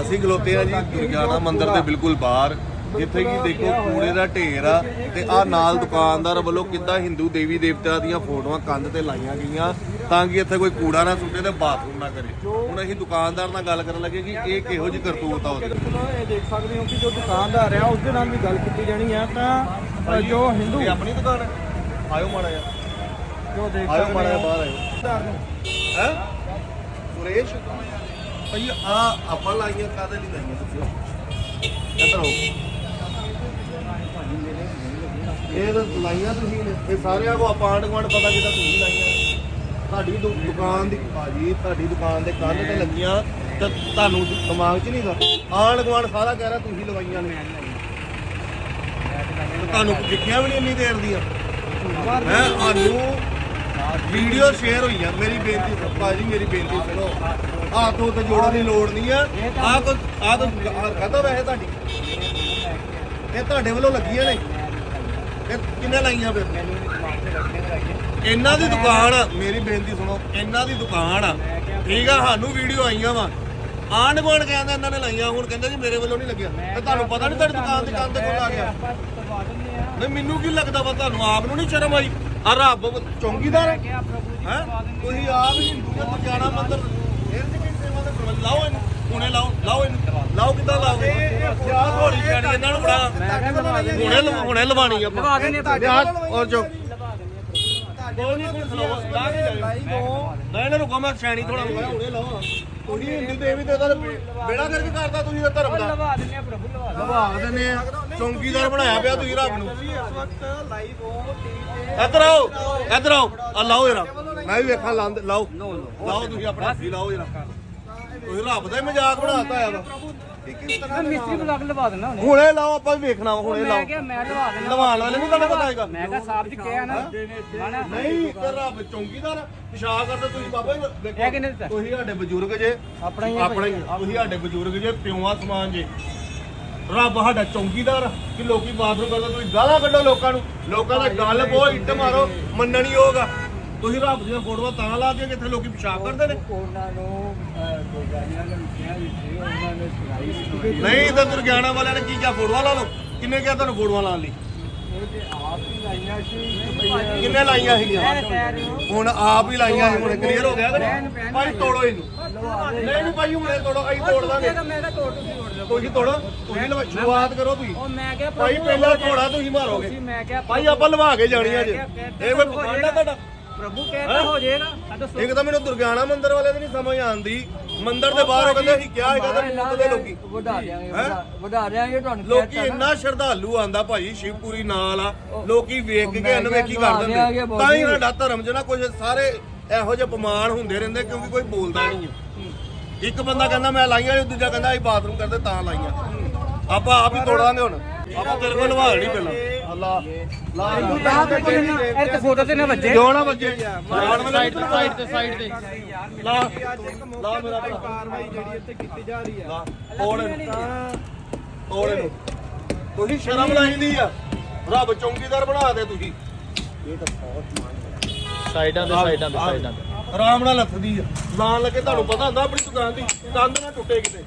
ਅਸੀਂ ਖਲੋਤੇ ਆ ਜੀ ਦੁਰਗਿਆਨਾ ਮੰਦਿਰ ਦੇ ਬਿਲਕੁਲ ਬਾਹਰ ਜਿੱਥੇ ਕਿ ਦੇਖੋ ਕੂੜੇ ਦਾ ਢੇਰ ਆ ਤੇ ਆ ਨਾਲ ਦੁਕਾਨਦਾਰ ਵੱਲੋਂ ਕਿੱਦਾਂ ਹਿੰਦੂ ਦੇਵੀ ਦੇਵਤਾ ਦੀਆਂ ਫੋਟੋਆਂ ਕੰਧ ਤੇ ਲਾਈਆਂ ਗਈਆਂ ਤਾਂ ਕਿ ਇੱਥੇ ਕੋਈ ਕੂੜਾ ਨਾ ਸੁੱਟੇ ਤੇ ਬਾਥਰੂਮ ਨਾ ਕਰੇ। ਹੁਣ ਅਸੀਂ ਦੁਕਾਨਦਾਰ ਨਾਲ ਗੱਲ ਕਰਨ ਲੱਗੇ ਕਿ ਇਹ ਕਿਹੋ ਜਿਹੀ ਕਰਤੂਤ ਆ ਉਹਦੀ ਇਹ ਦੇਖ ਸਕਦੇ ਹੋ ਕਿ ਜੋ ਦੁਕਾਨਦਾਰ ਆ ਉਸ ਦੇ ਨਾਲ ਵੀ ਗੱਲ ਕੀਤੀ ਜਾਣੀ ਆ ਤਾਂ ਜੋ ਹਿੰਦੂ ਇਹ ਆਪਣੀ ਦੁਕਾਨ ਹੈ? ਆਇਓ ਮਾੜਾ ਜਿਹਾ। ਜੋ ਦੇਖ ਆਇਓ ਮਾੜਾ ਜਿਹਾ ਬਾਹਰ ਆਇਓ। ਹੈ? ਸੁਰੇਸ਼? ਭਈ, ਆ ਆਪਾਂ ਲਾਈਆਂ ਕਾਦੇ ਲਈ ਲਾਈਆਂ ਤੁਸੀਂ? ਇੱਧਰ ਆਓ। ਇਹ ਤਾਂ ਲਾਈਆਂ ਤੁਸੀਂ ਨੇ। ਇਹ ਸਾਰਿਆਂ ਕੋ ਆਪਾਂ ਆਂਢ ਗੁਆਂਢ ਪਤਾ ਕਿਦਾਂ ਤੁਸੀਂ ਲਾਈਆਂ ਤੁਹਾਡੀ ਦੁਕਾਨ ਦੀ, ਭਾਜੀ, ਤੁਹਾਡੀ ਦੁਕਾਨ ਦੇ ਕੰਧ ਤੇ ਲੱਗੀਆਂ ਤੇ ਤੁਹਾਨੂੰ ਦਿਮਾਗ 'ਚ ਨਹੀਂਗਾ ਆਂਢ ਗੁਆਂਢ ਸਾਰਾ ਕਹਿ ਰਿਹਾ ਤੁਸੀਂ ਲਵਾਈਆਂ ਨੇ। ਤੁਹਾਨੂੰ ਦਿਖਿਆ ਵੀ ਨਹੀਂ ਇੰਨੀ ਦੇਰ ਦੀਆਂ। ਮੈਂ ਸਾਨੂੰ ਵੀਡੀਓ ਸ਼ੇਅਰ ਹੋਈ ਆ ਮੇਰੀ ਬੇਨਤੀ ਭਾਜੀ, ਮੇਰੀ ਬੇਨਤੀ ਸੁਣੋ। ਹੱਥ ਉੱਤੇ ਜੋੜਨ ਦੀ ਲੋੜ ਨਹੀਂ ਆ। ਆ ਕੋ ਆ ਤਾਂ ਕਹਦਾ ਵੈਸੇ ਤੁਹਾਡੀ? ਇਹ ਤੁਹਾਡੇ ਵੱਲੋਂ ਲੱਗੀਆਂ ਨੇ? ਇਹ ਕਿੰਨੇ ਲਾਈਆਂ ਫਿਰ? ਇਹਨਾਂ ਦੀ ਦੁਕਾਨ ਆ। ਮੇਰੀ ਬੇਨਤੀ ਸੁਣੋ ਇਹਨਾਂ ਦੀ ਦੁਕਾਨ ਆ। ਠੀਕ ਆ ਸਾਨੂੰ ਵੀਡੀਓ ਆਈਆਂ ਵਾ। ਆਂਢ ਗੁਆਂਢ ਕਹਿੰਦਾ ਇਹਨਾਂ ਨੇ ਲਾਈਆਂ ਹੁਣ ਕਹਿੰਦੇ ਜੀ ਮੇਰੇ ਵੱਲੋਂ ਨਹੀਂ ਲੱਗਿਆ। ਤੇ ਤੁਹਾਨੂੰ ਪਤਾ ਨਹੀਂ ਤੁਹਾਡੀ ਦੁਕਾਨ ਦੀ ਕੰਧ ਤੇ ਕੋਲ ਆ ਗਿਆ। ਨਹੀਂ ਮੈਨੂੰ ਕੀ ਲੱਗਦਾ ਵਾ ਤੁਹਾਨੂੰ ਆਪ ਨੂੰ ਨਹੀਂ ਸ਼ਰਮ ਆਈ? ਆ ਰੱਬ ਚੌਂਕੀਦਾਰ ਹੈ? ਹੈਂ? ਤੁਸੀਂ ਆਪ ਹੀ ਹਿੰਦੂ ਦੇ ਦੁਰਗਿਆਨਾ ਮੰਦਿਰ। ਇਹ ਲਾਓ ਇਹਨੂੰ ਹੁਣੇ ਲਾਓ ਲਾਓ ਇਹਨੂੰ। ਲਾਓ ਕਿੱਦਾਂ ਲਾਓਗੇ? ਇਹਨਾਂ ਨੂੰ ਬੜਾ ਹੁਣੇ ਲਵਾ- ਹੁਣੇ ਲਵਾਣੀ ਆ ਲਵਾ ਦੇਣੇ ਔਰ ਜੋ। ਕੋਈ ਨਹੀਂ ਕੋਈ ਖਲੋਵਾ ਲਾ ਕੇ ਜਾਇਓ। ਨਾ ਇਹਨਾਂ ਨੂੰ ਕਹਾਂ ਸ਼ੈਣੀ ਥੋੜਾ ਹੁਣੇ ਲਾਓ ਤੁਸੀਂ ਹਿੰਦੂ ਦੇਵੀ ਦੇ ਤਾਂ ਬੇੜਾ ਕਰਕੇ ਕਰਦਾ ਤੁਸੀਂ ਇਹ ਧਰਮ ਦਾ। ਲਵਾ ਦਿੰਨੇ ਆ ਪ੍ਰਭੂ ਲਵਾ ਲਵਾ ਦਿੰਦੇ ਆ ਚੌਂਕੀਦਾਰ ਬਣਾਇਆ ਪਿਆ ਤੁਸੀਂ ਰੱਬ ਨੂੰ। ਇੱਧਰ ਆਓ ਇੱਧਰ ਆਓ। ਆ ਲਾਓ ਯਾਰ ਮੈਂ ਵੀ ਵੇਖਾਂ ਲਾਉਂਦੇ ਲਾਓ। ਲਾਓ ਤੁਸੀਂ ਆਪਣਾ ਹੱਥੀ ਲਾਓ ਯਾਰ ਤੁਸੀਂ ਰੱਬ ਦਾ ਹੀ ਮਜ਼ਾਕ ਬਣਾਤਾ ਆ ਤੇ ਮਿਸਤਰੀ ਬਲਾਕ ਲਵਾ ਦੇਣਾ ਉਹਨੇ ਹੁਣੇ ਲਾਓ ਆਪਾਂ ਵੀ ਵੇਖਣਾ ਵਾ, ਹੁਣੇ ਮੈਂ ਲਾਓ। ਕਿਹਾ ਮੈਂ ਲਵਾ ਦੇਣਾ ਲਵਾਉਣ ਵਾਲੇ ਨੂੰ ਤੁਹਾਨੂੰ ਪਤਾ ਹੈਗਾ। ਮੈਂ ਕਿਹਾ ਸਾਹਿਬ ਜੀ ਕਿਹਾ ਨਾ ਹਨਾ? ਨਹੀਂ ਤੇ ਰੱਬ ਚੌਂਕੀਦਾਰ ਪਿਸ਼ਾਬ ਕਰਦੇ ਤੁਸੀਂ ਬਾਬਾ ਜੀ ਇਹ ਕਿਹਨੇ ਦਿੱਤਾ? ਤੁਸੀਂ ਸਾਡੇ ਬਜ਼ੁਰਗ ਜੇ ਆਪਣਾ ਹੀ ਆ ਆਪਣਾ ਹੀ ਤੁਸੀਂ ਸਾਡੇ ਬਜ਼ੁਰਗ ਜੇ ਪਿਓਆ ਸਮਾਨ ਜੇ। ਰੱਬ ਸਾਡਾ ਚੌਂਕੀਦਾਰ ਆ ਕਿ ਲੋਕੀ ਬਾਥਰੂਮ ਕਰਦੇ ਤੁਸੀਂ ਗਾਲਾਂ ਕੱਢੋ ਲੋਕਾਂ ਨੂੰ। ਲੋਕਾਂ ਦਾ ਗੱਲ ਬੋ ਇੱਟ ਮਾਰੋ ਮੰਨਣੀ ਹੋਗਾ ਤੁਸੀਂ ਰੱਬ ਦੀਆਂ ਫੋਟੋਆਂ ਤਾਂ ਲਾ ਕਿ ਇੱਥੇ ਲੋਕੀ ਪਿਸ਼ਾਬ ਕਰਦੇ ਨੇ? ਉਹਨਾਂ ਨੂੰ ਉਹਨਾਂ ਸੁਣਾਈ ਨਹੀਂ ਤਾਂ ਦੁਰਗਿਆਨਾ ਵਾਲਿਆਂ ਨੇ ਕੀ ਕਿਹਾ? ਫੋਟੋਆਂ ਲਾ ਲਓ। ਕਿੰਨੇ ਕਿਹਾ ਤੁਹਾਨੂੰ ਫੋਟੋਆਂ ਲਾਉਣ ਲਈ? ਇਹ ਤੇ ਆਪ ਹੀ ਲਾਈਆਂ ਸੀ। ਕਿੰਨੇ ਲਾਈਆਂ ਸੀਗੀਆਂ? ਹੁਣ ਆਪ ਹੀ ਲਾਈਆਂ ਸੀ ਹੁਣ ਕਲੀਅਰ ਹੋ ਗਿਆ ਕਿ ਭਾਈ ਤੋੜੋ ਇਹਨੂੰ। ਨਹੀਂ ਨਹੀਂ ਭਾਈ ਹੁਣੇ ਤੋੜੋ ਅਸੀਂ ਤੋੜ ਦਾਂਗੇ ਮੈਂ ਤਾਂ ਤੋੜ ਤੁਸੀਂ ਤੋੜ ਲਓ ਤੁਸੀਂ ਤੋੜੋ ਤੁਸੀਂ ਲਵਾ- ਸ਼ੁਰੂਆਤ ਕਰੋ ਤੁਸੀਂ। ਉਹ ਮੈਂ ਕਿਹਾ ਭਾਈ ਪਹਿਲਾਂ ਥੋੜਾ ਤੁਸੀਂ ਮਾਰੋਗੇ। ਤੁਸੀਂ ਮੈਂ ਕਿਹਾ ਭਾਈ ਆਪਾਂ ਲਵਾ ਕੇ ਜਾਣੀ ਆ ਜੇ। ਇਹ ਕੋਈ ਪਖੰਡ ਤੁਹਾਡਾ ਪ੍ਰਭੂ ਕਹਿੰਦਾ ਹੋ ਜਾਏਗਾ ਆ ਦੱਸੋ। ਇੱਕ ਤਾਂ ਮੈਨੂੰ ਦੁਰਗਿਆਨਾ ਮੰਦਿਰ ਵਾਲੇ ਦੀ ਨਹੀਂ ਸਮਝ ਆਉਂਦੀ। ਮੰਦਿਰ ਦੇ ਬਾਹਰ ਉਹ ਕਹਿੰਦੇ ਅਸੀਂ ਕਿਹਾ ਹੈਗਾ ਤਾਂ ਮੁੱਕ ਦੇ ਲੋਕੀ। ਵਧਾ ਦਿਆਂਗੇ ਹੈਂ? ਵਧਾ- ਵਧਾ ਦਿਆਂਗੇ ਤੁਹਾਨੂੰ ਲੋਕੀ ਇੰਨਾ ਸ਼ਰਧਾਲੂ ਆਂਦਾ ਭਾਜੀ ਸ਼ਿਵਪੂਰੀ ਨਾਲ ਆ। ਲੋਕੀ ਵੇਖ ਕੇ ਅਨਵੇਖੀ ਕਰ ਦਿੰਦੇ। ਤਾਂ ਹੀ ਸਾਡਾ ਧਰਮ 'ਚ ਨਾ ਕੁਝ ਸਾਰੇ ਇਹੋ ਜਿਹੇ ਪਮਾਨ ਹੁੰਦੇ ਰਹਿੰਦੇ ਕਿਉਂਕਿ ਕੋਈ ਬੋਲਦਾ ਨਹੀਂ ਹੈ ਇੱਕ ਬੰਦਾ ਕਹਿੰਦਾ ਮੈਂ ਲਾਈਆਂ ਨਹੀਂ ਦੂਜਾ ਕਹਿੰਦਾ ਅਸੀਂ ਬਾਥਰੂਮ ਕਰਦੇ ਤਾਂ ਲਾਈਆਂ। ਆਪਾਂ ਆਪ ਹੀ ਤੋੜਾਂਗੇ ਹੁਣ। ਆਪਾਂ ਤੇਰੇ ਕੋਲ ਲਵਾ ਲੈਣੀ ਪਹਿਲਾਂ। ਅੱਲਾ ਲਾ ਇਹ ਤੇ ਫੋਟੋ ਤੇ ਨਾ ਵੱਜੇ। ਕਿਉਂ ਨਾ ਵੱਜੇ? ਮਾਰਨ ਵਾਲਾ ਸਾਈਡ ਸਾਈਡ ਤੇ ਸਾਈਡ ਤੇ। ਲਾ ਲਾ ਮੇਰਾ ਭਰਾ। ਕਾਰਵਾਈ ਜਿਹੜੀ ਇੱਥੇ ਕੀਤੀ ਜਾ ਰਹੀ ਹੈ। ਲਾ ਤੋੜ ਤੋੜ ਤੁਸੀਂ ਸ਼ਰਮ ਲਾਈਦੀ ਆ। ਰੱਬ ਚੌਂਕੀਦਾਰ ਬਣਾ ਦੇ ਤੁਸੀਂ। ਸਾਈਡਾਂ ਤੇ ਸਾਈਡਾਂ ਤੇ ਸਾਈਡਾਂ ਤੇ। ਆਰਾਮ ਨਾਲ ਲੱਥਦੀ ਆ। ਲਾਣ ਲੱਗੇ ਤੁਹਾਨੂੰ ਪਤਾ ਹੁੰਦਾ ਆਪਣੀ ਦੁਕਾਨ ਦੀ। ਕੰਧ ਨਾ ਟੁੱਟੇ ਕਿਤੇ।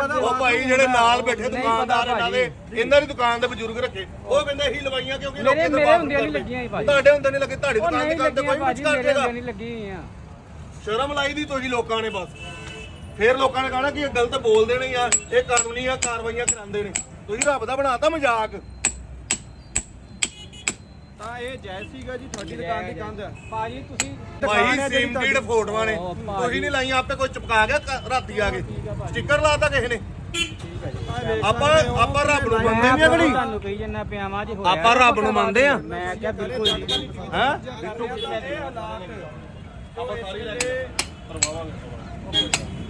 ਉਹ ਭਾਈ ਜਿਹੜੇ ਨਾਲ ਬੈਠੇ ਦੁਕਾਨਦਾਰ ਇਹਨਾਂ ਦੇ ਇਹਨਾਂ ਦੀ ਦੁਕਾਨ ਦੇ ਬਜ਼ੁਰਗ ਰੱਖੇ। ਉਹ ਕਹਿੰਦੇ ਅਸੀਂ ਲਵਾਈਆਂ ਕਿਉਂਕਿ ਲੋਕੀ ਮੇਰੇ ਮੇਰੇ ਹੁੰਦਿਆਂ ਨਹੀਂ ਕਰਦੇ। ਲੱਗੀਆਂ ਹੀ ਭਾਜੀ। ਤੁਹਾਡੇ ਹੁੰਦੇ ਨਹੀਂ ਲੱਗੇ ਤੁਹਾਡੀ ਦੁਕਾਨ ਦੀ ਲੱਗੀਆਂ ਕੋਈ ਕੁਝ ਕਰ ਦੇਗਾ ਨਹੀਂ ਲੱਗੀਆਂ ਸ਼ਰਮ ਲਾਈ ਦੀ ਤੁਸੀਂ ਲੋਕਾਂ ਨੇ ਬਸ। ਫੇਰ ਲੋਕਾਂ ਨੇ ਕਹਣਾ ਕਿ ਇਹ ਗਲਤ ਬੋਲਦੇ ਨੇ ਆ ਇਹ ਕਾਨੂੰਨੀ ਆ ਕਾਰਵਾਈਆਂ ਕਰਾਉਂਦੇ ਨੇ। ਤੁਸੀਂ ਰੱਬ ਦਾ ਬਣਾਤਾ ਮਜ਼ਾਕ। ਤਾਂ ਇਹ ਜੈ ਸੀਗਾ ਜੀ ਤੁਹਾਡੀ ਦੁਕਾਨ ਦੀ ਕੰਧ। ਭਾਜੀ ਤੁਸੀਂ ਭਾਈ ਸੀਮਟੀਡ ਫੋਟੋਆਂ ਨੇ। ਤੁਸੀਂ ਨਹੀਂ ਲਾਈਆਂ ਆਪੇ ਕੋਈ ਚਪਕਾ ਗਿਆ ਕ- ਰਾਤੀ ਆ ਕੇ। ਸਟicker ਲਾਤਾ ਕਿਸੇ ਨੇ। ਆਪਾਂ ਆਪਾਂ ਰੱਬ ਨੂੰ ਮੰਨਦੇ ਨਹੀਂ ਅਗਲੀ ਤੁਹਾਨੂੰ ਕਹੀ ਜੰਨਾ ਪਿਆ ਵਾਂ ਜੀ ਹੋਇਆ। ਆਪਾਂ ਰੱਬ ਨੂੰ ਮੰਨਦੇ ਆ। ਮੈਂ ਕਿਹਾ ਬਿਲਕੁਲ ਜੀ। ਹੈ?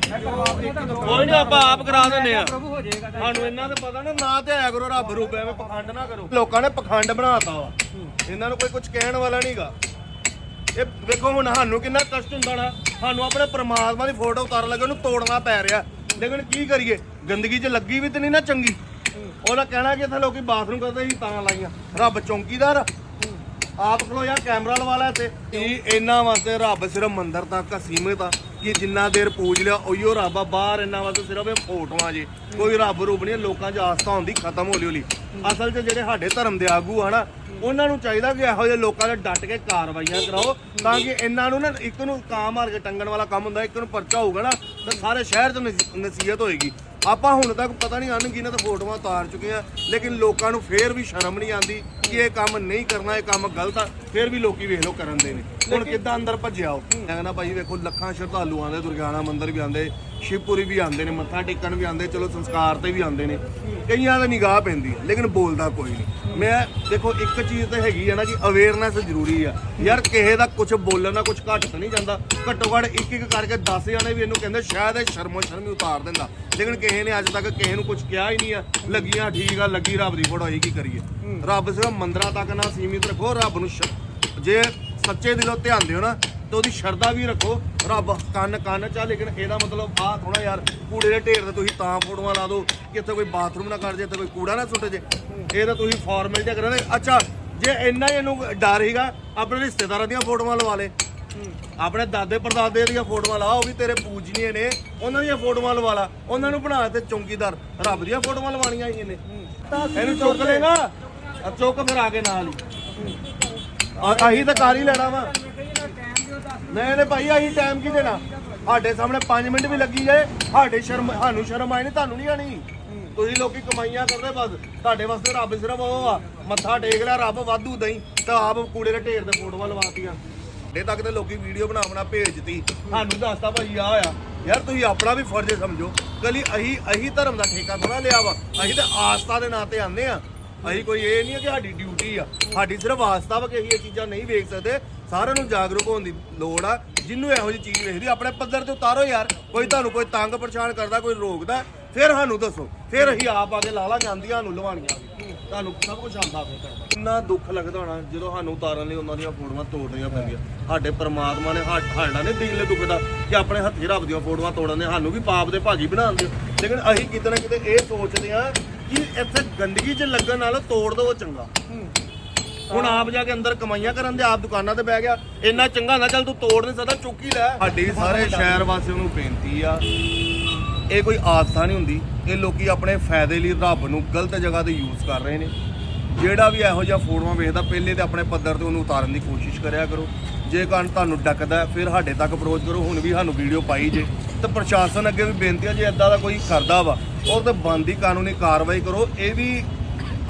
ਕੋਈ ਨਹੀਂ ਆਪਾਂ ਆਪ ਕਰਾ ਦਿੰਦੇ ਆ। ਸਾਨੂੰ ਇਹਨਾਂ ਦਾ ਪਤਾ ਨਾ ਨਾ ਤੇ ਆਇਆ ਕਰੋ ਰੱਬ ਰੂਪ, ਐਵੇਂ ਪਖੰਡ ਨਾ ਕਰੋ। ਲੋਕਾਂ ਨੇ ਪਖੰਡ ਬਣਾਤਾ ਵਾ। ਇਹਨਾਂ ਨੂੰ ਕੋਈ ਕੁਝ ਕਹਿਣ ਵਾਲਾ ਨਹੀਂਗਾ ਇਹ ਵੇਖੋ ਹੁਣ ਸਾਨੂੰ ਕਿੰਨਾ ਕਸ਼ਟ ਹੁੰਦਾ ਨਾ। ਸਾਨੂੰ ਆਪਣੇ ਪ੍ਰਮਾਤਮਾ ਦੀ ਫੋਟੋ ਉਤਾਰਨ ਲੱਗੇ, ਉਹਨੂੰ ਤੋੜਨਾ ਪੈ ਰਿਹਾ। ਲੇਕਿਨ ਕੀ ਕਰੀਏ? ਗੰਦਗੀ 'ਚ ਲੱਗੀ ਵੀ ਤੇ ਨਹੀਂ ਨਾ ਚੰਗੀ। ਉਹਦਾ ਕਹਿਣਾ ਕਿ ਇੱਥੇ ਲੋਕੀ ਬਾਥਰੂਮ ਕਰਦੇ ਸੀ, ਤਾਂ ਲਾਈਆਂ। ਰੱਬ ਚੌਂਕੀਦਾਰ। ਆਪ ਖਲੋ ਯਾਰ ਕੈਮਰਾ ਲਵਾ ਲੈ ਤੇ ਇਹ ਇਹਨਾਂ ਵਾਸਤੇ ਰੱਬ ਸਿਰਫ ਮੰਦਰ ਤੱਕ ਸੀਮਿਤ ਆ। ਕਿ ਜਿੰਨਾ ਦੇਰ ਪੂਜ ਲਿਆ, ਉਹੀਓ ਰੱਬ ਆ। ਬਾਹਰ ਇੰਨਾ ਵਾਸਤੇ ਸਿਰਫ ਇਹ ਫੋਟੋਆਂ ਜੇ। ਕੋਈ ਰੱਬ ਰੂਪ ਨਹੀਂ, ਲੋਕਾਂ 'ਚ ਆਸਥਾ ਹੁੰਦੀ, ਖਤਮ ਹੌਲੀ ਹੌਲੀ। ਅਸਲ 'ਚ ਜਿਹੜੇ ਸਾਡੇ ਧਰਮ ਦੇ ਆਗੂ ਆ ਨਾ, ਉਹਨਾਂ ਨੂੰ ਚਾਹੀਦਾ ਕਿ ਇਹੋ ਜਿਹੇ ਲੋਕਾਂ ਦੇ ਡਟ ਕੇ ਕਾਰਵਾਈਆਂ ਕਰਾਓ, ਤਾਂ ਕਿ ਇਹਨਾਂ ਨੂੰ ਨਾ ਇੱਕ ਨੂੰ ਕਾਂ ਮਾਰ ਕੇ ਟੰਗਣ ਵਾਲਾ ਕੰਮ ਹੁੰਦਾ, ਇੱਕ ਨੂੰ ਪਰਚਾ ਹੋਊਗਾ ਨਾ, ਤਾਂ ਸਾਰੇ ਸ਼ਹਿਰ 'ਚ ਨਸੀਹਤ ਹੋਏਗੀ। ਆਪਾਂ ਹੁਣ ਤੱਕ ਪਤਾ ਨਹੀਂ ਹਨ ਕਿਹਨਾਂ ਤਾਂ ਫੋਟੋਆਂ ਉਤਾਰ ਚੁੱਕੇ ਆ ਲੇਕਿਨ ਲੋਕਾਂ ਨੂੰ ਫੇਰ ਵੀ ਸ਼ਰਮ ਨਹੀਂ ਆਂਦੀ ਕਿ ਇਹ ਕੰਮ ਨਹੀਂ ਕਰਨਾ ਇਹ ਕੰਮ ਗਲਤ ਆ। ਫੇਰ ਵੀ ਲੋਕੀ ਵੇਖ ਲੋ ਕਰਨ ਦੇ ਨੇ। ਹੁਣ ਕਿੱਦਾਂ ਅੰਦਰ ਭੱਜਿਆ ਉਹ? ਮੈਂ ਕਹਿੰਦਾ ਭਾਈ ਵੇਖੋ ਲੱਖਾਂ ਸ਼ਰਧਾਲੂ ਆਉਂਦੇ ਦੁਰਗਿਆਨਾ ਮੰਦਿਰ ਵੀ ਆਉਂਦੇ ਸ਼ਿਵਪੁਰੀ ਵੀ ਆਉਂਦੇ ਨੇ ਮੱਥਾ ਟੇਕਣ ਵੀ ਆਉਂਦੇ ਚਲੋ ਸੰਸਕਾਰ ਤੇ ਵੀ ਆਉਂਦੇ ਨੇ। ਕਈਆਂ ਦਾ ਨਿਗਾਹ ਪੈਂਦੀ ਹੈ, ਲੇਕਿਨ ਬੋਲਦਾ ਕੋਈ ਨਹੀਂ। ਮੈਂ ਦੇਖੋ ਇੱਕ ਚੀਜ਼ ਤੇ ਹੈਗੀ ਆ ਨਾ ਕਿ ਅਵੇਅਰਨੈਸ ਜ਼ਰੂਰੀ ਆ। ਯਾਰ ਕਿਸੇ ਦਾ ਕੁਝ ਬੋਲਣ ਨਾਲ ਕੁਝ ਘੱਟ ਤਾਂ ਨਹੀਂ ਜਾਂਦਾ। ਘੱਟੋ ਘੱਟ ਇੱਕ ਇੱਕ ਕਰਕੇ 10 ਜਣੇ ਵੀ ਇਹਨੂੰ ਕਹਿੰਦੇ ਸ਼ਾਇਦ ਇਹ ਸ਼ਰਮੋ ਸ਼ਰਮੀ ਉਤਾਰ ਦਿੰਦਾ। ਲੇਕਿਨ ਕਿਸੇ ਨੇ ਅੱਜ ਤੱਕ ਕਿਸੇ ਨੂੰ ਕੁਝ ਕਿਹਾ ਹੀ ਨਹੀਂ ਆ। ਲੱਗੀਆਂ ਠੀਕ ਆ ਲੱਗੀ ਰੱਬ ਦੀ ਫੋਟੋ ਹੋਈ ਕੀ ਕਰੀਏ? ਰੱਬ ਸਿਰਫ ਮੰਦਰਾਂ ਤੱਕ ਨਾ ਸੀਮਿਤ ਰੱਖੋ ਰੱਬ ਨੂੰ ਜੇ ਸੱਚੇ ਦਿਲੋਂ ਧਿਆਨ ਦਿਓ ਨਾ ਤੇ ਉਹਦੀ ਸ਼ਰਧਾ ਵੀ ਰੱਖੋ। ਰੱਬ ਕੰਨ ਕੰਨ ਚ ਲੇਕਿਨ ਇਹਦਾ ਮਤਲਬ ਆ ਥੋੜਾ ਯਾਰ, ਕੂੜੇ ਦੇ ਢੇਰ ਤੇ ਤੁਸੀਂ ਤਾਂ ਫੋਟੋਆਂ ਲਾ ਦਿਓ, ਕਿ ਇੱਥੇ ਕੋਈ ਬਾਥਰੂਮ ਨਾ ਕਰ ਜੇ, ਇੱਥੇ ਕੋਈ ਕੂੜਾ ਨਾ ਸੁੱਟ ਜੇ। ਇਹ ਤਾਂ ਤੁਸੀਂ ਫਾਰਮੈਲਿਟੀ ਕਰਾਂ ਅੱਛਾ, ਜੇ ਇੰਨਾ ਹੀ ਇਹਨੂੰ ਡਰ ਹੀਗਾ ਆਪਣੇ ਰਿਸ਼ਤੇਦਾਰਾਂ ਦੀਆਂ ਫੋਟੋਆਂ ਲਵਾ ਲੇ ਆਪਣੇ ਦਾਦੇ ਪਰਦਾਦੇ ਦੀਆਂ ਫੋਟੋਆਂ ਲਾ, ਉਹ ਵੀ ਤੇਰੇ ਪੂਜਨੀਏ ਨੇ, ਉਹਨਾਂ ਦੀਆਂ ਫੋਟੋਆਂ ਲਵਾ ਲਾ, ਉਹਨਾਂ ਨੂੰ ਬਣਾ ਤੇ ਚੌਂਕੀਦਾਰ। ਰੱਬ ਦੀਆਂ ਫੋਟੋਆਂ ਲਵਾਣੀਆਂ ਹੀ ਇਹਨੇ ਇਹਨੂੰ ਚੁੱਕ ਲੇਗਾ ਚੁੱਕ ਫਿਰ ਆ ਕੇ ਨਾਲ ਹੀ। ਆਹੀ ਤਾਂ ਕਰ ਹੀ ਲੈਣਾ ਵਾ। ਨਹੀਂ ਨਹੀਂ ਭਾਈ ਅਸੀਂ ਟਾਈਮ ਕੀ ਦੇਣਾ? ਸਾਡੇ ਸਾਹਮਣੇ 5 ਮਿੰਟ ਵੀ ਲੱਗੀ ਜਾਏ, ਸਾਡੇ ਸ਼ਰਮ, ਸਾਨੂੰ ਸ਼ਰਮ ਆਈ ਨਹੀਂ ਤੁਹਾਨੂੰ ਨਹੀਂ ਆਣੀ ਤੁਸੀਂ ਲੋਕੀ ਕਮਾਈਆਂ ਕਰਦੇ ਬਸ, ਤੁਹਾਡੇ ਵਾਸਤੇ ਰੱਬ ਸਿਰਫ ਉਹ ਆ, ਮੱਥਾ ਟੇਕ ਲਿਆ ਰੱਬ ਵਾਧੂ ਦਈ ਤਾਂ ਆਪ ਕੂੜੇ ਦੇ ਢੇਰ ਤੇ ਫੋਟੋਆਂ ਲਵਾਤੀਆਂ। ਸਾਡੇ ਤੱਕ ਤੇ ਲੋਕੀ ਵੀਡੀਓ ਬਣਾ ਬਣਾ ਭੇਜਤੀ, ਸਾਨੂੰ ਦੱਸਦਾ ਭਾਈ ਆ ਆ। ਯਾਰ ਤੁਸੀਂ ਆਪਣਾ ਵੀ ਫਰਜ਼ ਸਮਝੋ ਕਲੀ ਅਹੀ ਅਹੀ ਧਰਮ ਦਾ ਠੇਕਾ ਥੋੜਾ ਲਿਆ ਵਾ ਅਸੀਂ ਤਾਂ ਆਸਥਾ ਦੇ ਨਾਂ ਤੇ ਆਂਦੇ ਆ। ਅਸੀਂ ਕੋਈ ਇਹ ਨਹੀਂ ਕਿ ਸਾਡੀ ਡਿਊਟੀ ਆ, ਸਾਡੀ ਸਿਰਫ ਆਸਥਾ ਵਾ ਕਿ ਅਸੀਂ ਇਹ ਚੀਜ਼ਾਂ ਨਹੀਂ ਵੇਖ ਸਕਦੇ ਸਾਰਿਆਂ ਨੂੰ ਜਾਗਰੂਕ ਹੋਣ ਦੀ ਲੋੜ ਆ। ਜਿੰਨੂੰ ਇਹੋ ਜਿਹੀ ਚੀਜ਼ ਵੇਖਦੀ, ਆਪਣੇ ਪੱਧਰ ਤੇ ਉਤਾਰੋ ਯਾਰ। ਕੋਈ ਤੁਹਾਨੂੰ ਕੋਈ ਤੰਗ ਪਰੇਸ਼ਾਨ ਕਰਦਾ, ਕੋਈ ਰੋਕਦਾ, ਫਿਰ ਸਾਨੂੰ ਦੱਸੋ। ਫਿਰ ਅਸੀਂ ਆਪ ਆ ਕੇ ਲਾ ਲਾ ਜਾਂਦੀਆਂ ਨੂੰ ਲਵਾਣੀਆਂ ਵੀ। ਤੁਹਾਨੂੰ ਸਭ ਕੁਝ ਆਉਂਦਾ ਫਿਰ ਕਰਨਾ। ਕਿੰਨਾ ਦੁੱਖ ਲੱਗਦਾ ਹੋਣਾ, ਜਦੋਂ ਸਾਨੂੰ ਉਤਾਰਨ ਲਈ ਉਹਨਾਂ ਦੀਆਂ ਫੋਟੋਆਂ ਤੋੜਨੀਆਂ ਪੈਂਦੀਆਂ। ਸਾਡੇ ਪਰਮਾਤਮਾ ਨੇ ਸਾ- ਸਾਡਾ ਨੇ ਦਿਲ ਦੁਖਦਾ ਕਿ ਆਪਣੇ ਹੱਥੀ ਰੱਬ ਦੀਆਂ ਫੋਟੋਆਂ ਤੋੜਨ ਦੇ, ਸਾਨੂੰ ਵੀ ਪਾਪ ਦੇ ਭਾਗੀ ਬਣਾਉਂਦੇ ਲੇਕਿਨ ਅਸੀਂ ਕਿਤੇ ਨਾ ਕਿਤੇ ਇਹ ਸੋਚਦੇ ਆ ਕਿ ਇੱਥੇ ਗੰਦਗੀ 'ਚ ਲੱਗਣ ਨਾਲੋਂ ਤੋੜ ਦੋ ਚੰਗਾ। ਹੁਣ ਆਪ ਜਾ ਕੇ ਅੰਦਰ ਕਮਾਈਆਂ ਕਰਨ ਦੇ ਆਪ ਦੁਕਾਨਾਂ ਤੇ ਬਹਿ ਗਿਆ। ਇੰਨਾ ਚੰਗਾ ਨਾ ਚੱਲ ਤੂੰ ਤੋੜ ਨਹੀਂ ਸਕਦਾ ਚੁੱਕ ਲੈ। ਸਾਡੀ ਸਾਰੇ ਸ਼ਹਿਰ ਵਾਸੀਆਂ ਨੂੰ ਬੇਨਤੀ ਆ ਇਹ ਕੋਈ ਆਸਥਾ ਨਹੀਂ ਹੁੰਦੀ। ਇਹ ਲੋਕੀ ਆਪਣੇ ਫਾਇਦੇ ਲਈ ਰੱਬ ਨੂੰ ਗਲਤ ਜਗ੍ਹਾ ਤੇ ਯੂਜ਼ ਕਰ ਰਹੇ ਨੇ। ਜਿਹੜਾ ਵੀ ਇਹੋ ਜਿਹਾ ਫੋਟੋਆਂ ਵੇਖਦਾ ਪਹਿਲੇ ਤੇ ਆਪਣੇ ਪੱਧਰ ਤੇ ਉਹਨੂੰ ਉਤਾਰਨ ਦੀ ਕੋਸ਼ਿਸ਼ ਕਰਿਆ ਕਰੋ। ਜੇ ਕੰਨ ਤੁਹਾਨੂੰ ਡੱਕਦਾ ਫਿਰ ਸਾਡੇ ਤੱਕ ਅਪਰੋਚ ਕਰੋ ਹੁਣ ਵੀ ਸਾਨੂੰ ਵੀਡੀਓ ਪਾਈ ਜੇ। ਤੇ ਪ੍ਰਸ਼ਾਸਨ ਅੱਗੇ ਵੀ ਬੇਨਤੀ ਹੈ ਜੇ ਇਦਾਂ ਦਾ ਕੋਈ ਕਰਦਾ ਵਾ ਉਹ ਤੇ ਬੰਦੀ ਕਾਨੂੰਨੀ ਕਾਰਵਾਈ ਕਰੋ। ਇਹ ਵੀ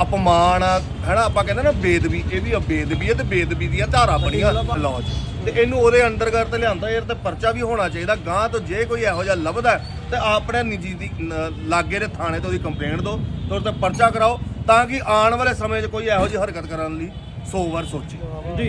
ਅਪਮਾਨ ਆ ਹੈਨਾ ਆਪਾਂ ਕਹਿੰਦੇ ਨਾ ਬੇਦਬੀ ਇਹ ਵੀ ਬੇਦਬੀ ਹੈ ਤੇ ਬੇਦਬੀ ਦੀਆਂ ਧਾਰਾ ਬਣੀਆਂ ਲਾਅ 'ਚ ਤੇ ਇਹਨੂੰ ਉਹਦੇ ਅੰਦਰ ਅੰਡਰਗਰ ਲਿਆਂਦਾ ਯਾਰ ਤੇ ਪਰਚਾ ਵੀ ਹੋਣਾ ਚਾਹੀਦਾ ਗਾਂ ਤੋਂ ਜੇ ਕੋਈ ਇਹੋ ਜਿਹਾ ਲੱਭਦਾ ਹੈ, ਤੇ ਆਪਣੇ ਨਿੱਜੀ ਦੀ ਲਾਗੇ ਦੇ ਥਾਣੇ ਤੋਂ ਉਹਦੀ ਕੰਪਲੇਂਟ ਦਿਓ ਤੇ ਉਹਦੇ ਤੇ ਪਰਚਾ ਕਰਾਓ ਤਾਂ ਕਿ ਆਉਣ ਵਾਲੇ ਸਮੇਂ 'ਚ ਕੋਈ ਇਹੋ ਜਿਹੀ ਹਰਕਤ ਕਰਨ ਲਈ 100 ਵਾਰ ਸੋਚੇ।